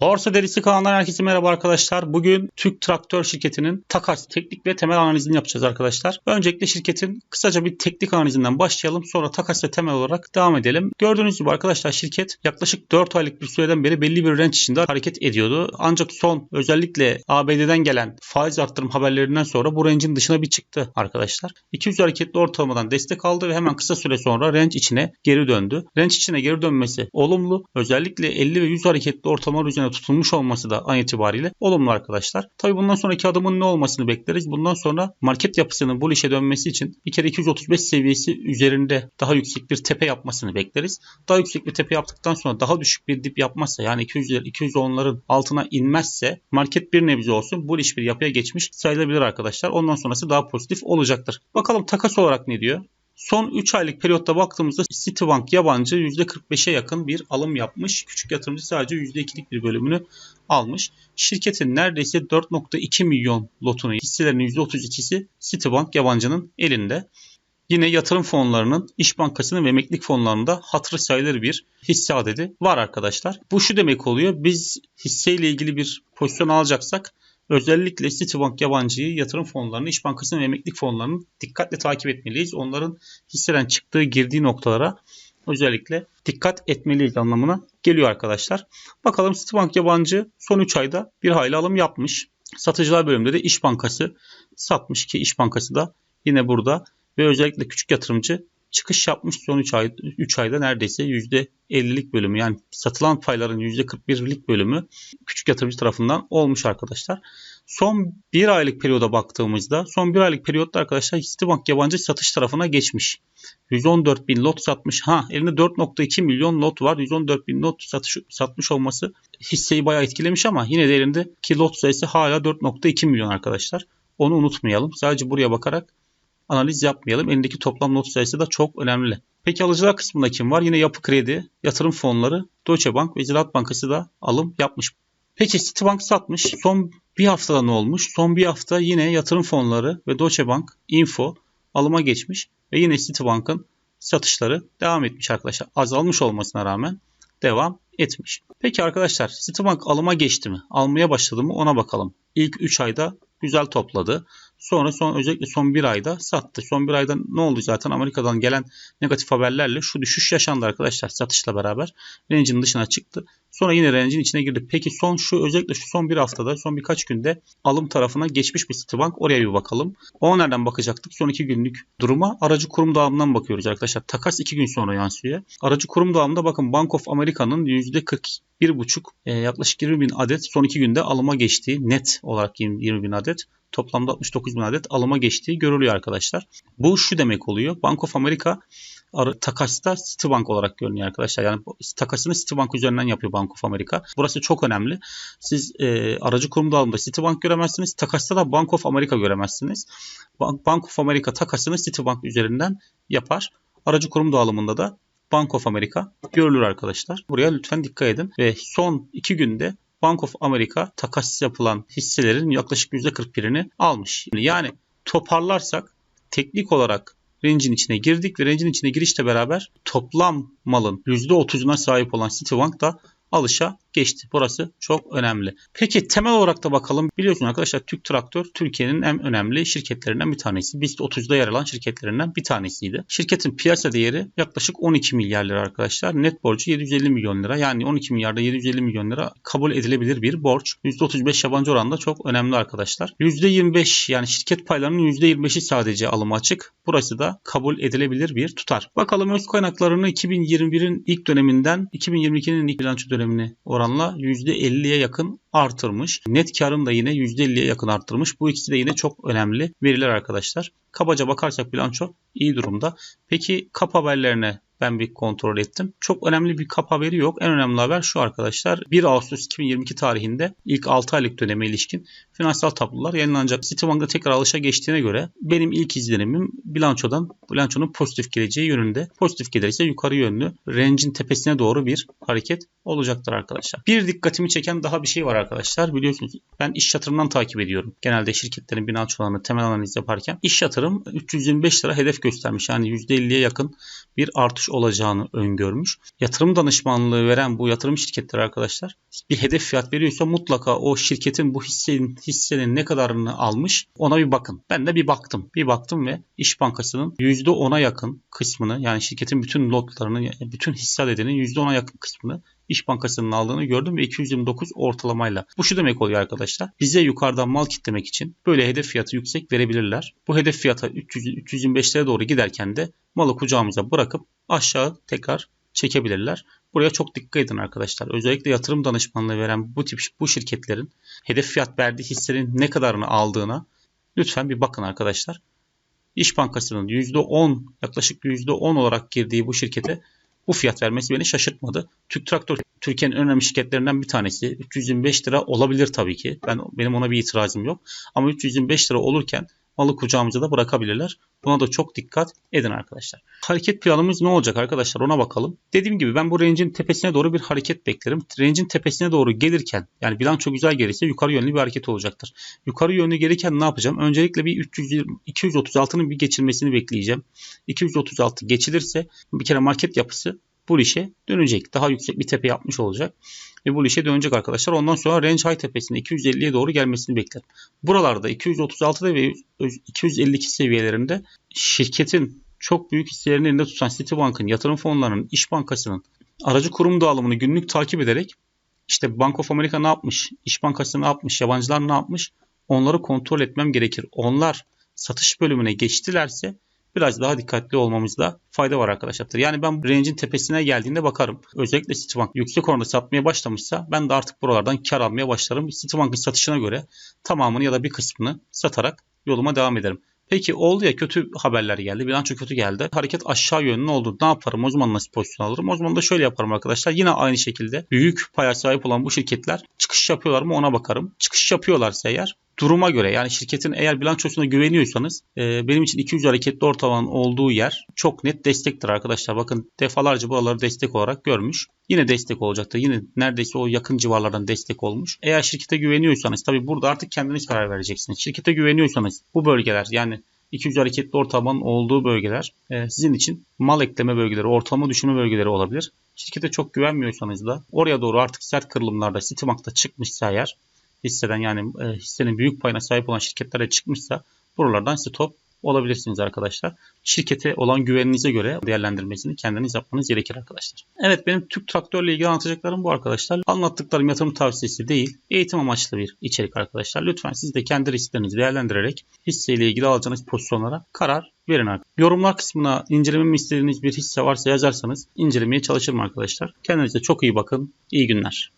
Borsa Derisi kanalından herkese merhaba arkadaşlar. Bugün Türk Traktör Şirketi'nin takas, teknik ve temel analizini yapacağız arkadaşlar. Öncelikle şirketin kısaca bir teknik analizinden başlayalım. Sonra takas ve temel olarak devam edelim. Gördüğünüz gibi arkadaşlar şirket yaklaşık 4 aylık bir süreden beri belli bir range içinde hareket ediyordu. Ancak son özellikle ABD'den gelen faiz arttırım haberlerinden sonra bu range'in dışına bir çıktı arkadaşlar. 200 hareketli ortalamadan destek aldı ve hemen kısa süre sonra range içine geri döndü. Range içine geri dönmesi olumlu. Özellikle 50 ve 100 hareketli ortalama üzerine tutulmuş olması da an itibariyle olumlu arkadaşlar. Tabi bundan sonraki adımın ne olmasını bekleriz. Bundan sonra market yapısının bu işe dönmesi için bir kere 235 seviyesi üzerinde daha yüksek bir tepe yapmasını bekleriz. Daha yüksek bir tepe yaptıktan sonra daha düşük bir dip yapmazsa yani 200'ler 210'ların altına inmezse market bir nebze olsun bu iş bir yapıya geçmiş sayılabilir arkadaşlar. Ondan sonrası daha pozitif olacaktır. Bakalım takas olarak ne diyor? Son 3 aylık periyotta baktığımızda Citibank yabancı %45'e yakın bir alım yapmış. Küçük yatırımcı sadece %2'lik bir bölümünü almış. Şirketin neredeyse 4.2 milyon lotunun hisselerinin %32'si Citibank yabancının elinde. Yine yatırım fonlarının, İş Bankası'nın ve emeklilik fonlarında hatırı sayılır bir hisse adedi var arkadaşlar. Bu şu demek oluyor. Biz hisseyle ilgili bir pozisyon alacaksak Özellikle Citibank yabancıyı yatırım fonlarını, İş Bankası'nın ve emeklilik fonlarını dikkatle takip etmeliyiz. Onların hisseden çıktığı, girdiği noktalara özellikle dikkat etmeliyiz anlamına geliyor arkadaşlar. Bakalım Citibank yabancı son 3 ayda bir hayli alım yapmış. Satıcılar bölümünde de İş Bankası satmış ki İş Bankası da yine burada ve özellikle küçük yatırımcı çıkış yapmış son 3 ay 3 ayda neredeyse %50'lik bölümü yani satılan payların %41'lik bölümü küçük yatırımcı tarafından olmuş arkadaşlar. Son bir aylık periyoda baktığımızda son bir aylık periyotta arkadaşlar Citibank yabancı satış tarafına geçmiş. 114 bin lot satmış. Ha elinde 4.2 milyon lot var. 114 bin lot satış, satmış olması hisseyi bayağı etkilemiş ama yine de elindeki lot sayısı hala 4.2 milyon arkadaşlar. Onu unutmayalım. Sadece buraya bakarak analiz yapmayalım. Elindeki toplam not sayısı da çok önemli. Peki alıcılar kısmında kim var? Yine Yapı Kredi, yatırım fonları, Deutsche Bank ve Ziraat Bankası da alım yapmış. Peki Citibank satmış. Son bir haftada ne olmuş? Son bir hafta yine yatırım fonları ve Deutsche Bank, Info alıma geçmiş ve yine Citibank'ın satışları devam etmiş arkadaşlar. Azalmış olmasına rağmen devam etmiş. Peki arkadaşlar Citibank alıma geçti mi? Almaya başladı mı? Ona bakalım. İlk 3 ayda güzel topladı. Sonra son özellikle son bir ayda sattı. Son bir ayda ne oldu zaten Amerika'dan gelen negatif haberlerle şu düşüş yaşandı arkadaşlar satışla beraber. Range'in dışına çıktı. Sonra yine range'in içine girdi. Peki son şu özellikle şu son bir haftada son birkaç günde alım tarafına geçmiş bir Citibank. Oraya bir bakalım. O nereden bakacaktık? Son iki günlük duruma aracı kurum dağılımından bakıyoruz arkadaşlar. Takas iki gün sonra yansıyor. Aracı kurum dağılımında bakın Bank of America'nın %41,5 e, yaklaşık 20 bin adet son iki günde alıma geçtiği net olarak 20, 20 bin adet toplamda 69 bin adet alıma geçtiği görülüyor arkadaşlar. Bu şu demek oluyor. Bank of America takasta Citibank olarak görünüyor arkadaşlar. Yani takasını Citibank üzerinden yapıyor Bank of America. Burası çok önemli. Siz e, aracı kurum dağılımında Citibank göremezsiniz. Takasta da Bank of America göremezsiniz. Bank, Bank of America takasını Citibank üzerinden yapar. Aracı kurum dağılımında da Bank of America görülür arkadaşlar. Buraya lütfen dikkat edin. Ve son iki günde Bank of America takas yapılan hisselerin yaklaşık %41'ini almış. Yani toparlarsak teknik olarak range'in içine girdik ve range'in içine girişle beraber toplam malın %30'una sahip olan Citibank da alışa geçti. Burası çok önemli. Peki temel olarak da bakalım. Biliyorsunuz arkadaşlar Türk Traktör Türkiye'nin en önemli şirketlerinden bir tanesi. BIST 30'da yer alan şirketlerinden bir tanesiydi. Şirketin piyasa değeri yaklaşık 12 milyar lira arkadaşlar. Net borcu 750 milyon lira. Yani 12 milyarda 750 milyon lira kabul edilebilir bir borç. %35 yabancı oranda çok önemli arkadaşlar. %25 yani şirket paylarının %25'i sadece alımı açık. Burası da kabul edilebilir bir tutar. Bakalım öz kaynaklarını 2021'in ilk döneminden 2022'nin ilk bilanço dönemine oranla %50'ye yakın artırmış. Net karın da yine %50'ye yakın arttırmış. Bu ikisi de yine çok önemli veriler arkadaşlar. Kabaca bakarsak bilanço iyi durumda. Peki kap haberlerine ben bir kontrol ettim. Çok önemli bir kap haberi yok. En önemli haber şu arkadaşlar. 1 Ağustos 2022 tarihinde ilk 6 aylık döneme ilişkin finansal tablolar yayınlanacak. Citibank'da tekrar alışa geçtiğine göre benim ilk izlenimim bilançodan bilançonun pozitif geleceği yönünde. Pozitif gelirse yukarı yönlü range'in tepesine doğru bir hareket olacaktır arkadaşlar. Bir dikkatimi çeken daha bir şey var arkadaşlar. Biliyorsunuz ben iş yatırımdan takip ediyorum. Genelde şirketlerin bilançolarını temel analiz yaparken iş yatırım 325 lira hedef göstermiş. Yani %50'ye yakın bir artış olacağını öngörmüş. Yatırım danışmanlığı veren bu yatırım şirketleri arkadaşlar bir hedef fiyat veriyorsa mutlaka o şirketin bu hissenin, hissenin ne kadarını almış ona bir bakın. Ben de bir baktım. Bir baktım ve İş Bankası'nın %10'a yakın kısmını yani şirketin bütün lotlarını, bütün hisse adedinin %10'a yakın kısmını İş Bankası'nın aldığını gördüm ve 229 ortalamayla. Bu şu demek oluyor arkadaşlar. Bize yukarıdan mal kitlemek için böyle hedef fiyatı yüksek verebilirler. Bu hedef fiyata 300 325'lere doğru giderken de malı kucağımıza bırakıp aşağı tekrar çekebilirler. Buraya çok dikkat edin arkadaşlar. Özellikle yatırım danışmanlığı veren bu tip bu şirketlerin hedef fiyat verdiği hissenin ne kadarını aldığına lütfen bir bakın arkadaşlar. İş Bankası'nın %10 yaklaşık %10 olarak girdiği bu şirkete bu fiyat vermesi beni şaşırtmadı. Türk Traktör Türkiye'nin en önemli şirketlerinden bir tanesi. 325 lira olabilir tabii ki. Ben benim ona bir itirazım yok. Ama 325 lira olurken malı kucağımıza da bırakabilirler. Buna da çok dikkat edin arkadaşlar. Hareket planımız ne olacak arkadaşlar ona bakalım. Dediğim gibi ben bu range'in tepesine doğru bir hareket beklerim. Range'in tepesine doğru gelirken yani bilanço güzel gelirse yukarı yönlü bir hareket olacaktır. Yukarı yönlü gelirken ne yapacağım? Öncelikle bir 300 236'nın bir geçilmesini bekleyeceğim. 236 geçilirse bir kere market yapısı bu işe dönecek. Daha yüksek bir tepe yapmış olacak. Ve bu işe dönecek arkadaşlar. Ondan sonra range high tepesine 250'ye doğru gelmesini beklerim. Buralarda 236'da ve 252 seviyelerinde şirketin çok büyük hisselerini elinde tutan Citibank'ın, yatırım fonlarının, İş Bankası'nın aracı kurum dağılımını günlük takip ederek işte Bank of America ne yapmış, İş Bankası ne yapmış, yabancılar ne yapmış onları kontrol etmem gerekir. Onlar satış bölümüne geçtilerse biraz daha dikkatli olmamızda fayda var arkadaşlar. Yani ben range'in tepesine geldiğinde bakarım. Özellikle Citibank yüksek oranda satmaya başlamışsa ben de artık buralardan kar almaya başlarım. Citibank'ın satışına göre tamamını ya da bir kısmını satarak yoluma devam ederim. Peki oldu ya kötü haberler geldi. Bilanço kötü geldi. Hareket aşağı yönlü oldu. Ne yaparım? O zaman nasıl pozisyon alırım? O zaman da şöyle yaparım arkadaşlar. Yine aynı şekilde büyük paya sahip olan bu şirketler çıkış yapıyorlar mı ona bakarım. Çıkış yapıyorlarsa eğer duruma göre yani şirketin eğer bilançosuna güveniyorsanız e, benim için 200 hareketli ortalamanın olduğu yer çok net destektir arkadaşlar. Bakın defalarca buraları destek olarak görmüş. Yine destek olacaktır. Yine neredeyse o yakın civarlardan destek olmuş. Eğer şirkete güveniyorsanız tabi burada artık kendiniz karar vereceksiniz. Şirkete güveniyorsanız bu bölgeler yani 200 hareketli ortalamanın olduğu bölgeler e, sizin için mal ekleme bölgeleri, ortalama düşürme bölgeleri olabilir. Şirkete çok güvenmiyorsanız da oraya doğru artık sert kırılımlarda Citibank'ta çıkmışsa eğer hisseden yani e, hissenin büyük payına sahip olan şirketlere çıkmışsa buralardan stop olabilirsiniz arkadaşlar. Şirkete olan güveninize göre değerlendirmesini kendiniz yapmanız gerekir arkadaşlar. Evet benim Türk traktörle ilgili anlatacaklarım bu arkadaşlar. Anlattıklarım yatırım tavsiyesi değil, eğitim amaçlı bir içerik arkadaşlar. Lütfen siz de kendi risklerinizi değerlendirerek hisseyle ilgili alacağınız pozisyonlara karar verin arkadaşlar. Yorumlar kısmına incelememi istediğiniz bir hisse varsa yazarsanız incelemeye çalışırım arkadaşlar. Kendinize çok iyi bakın. İyi günler.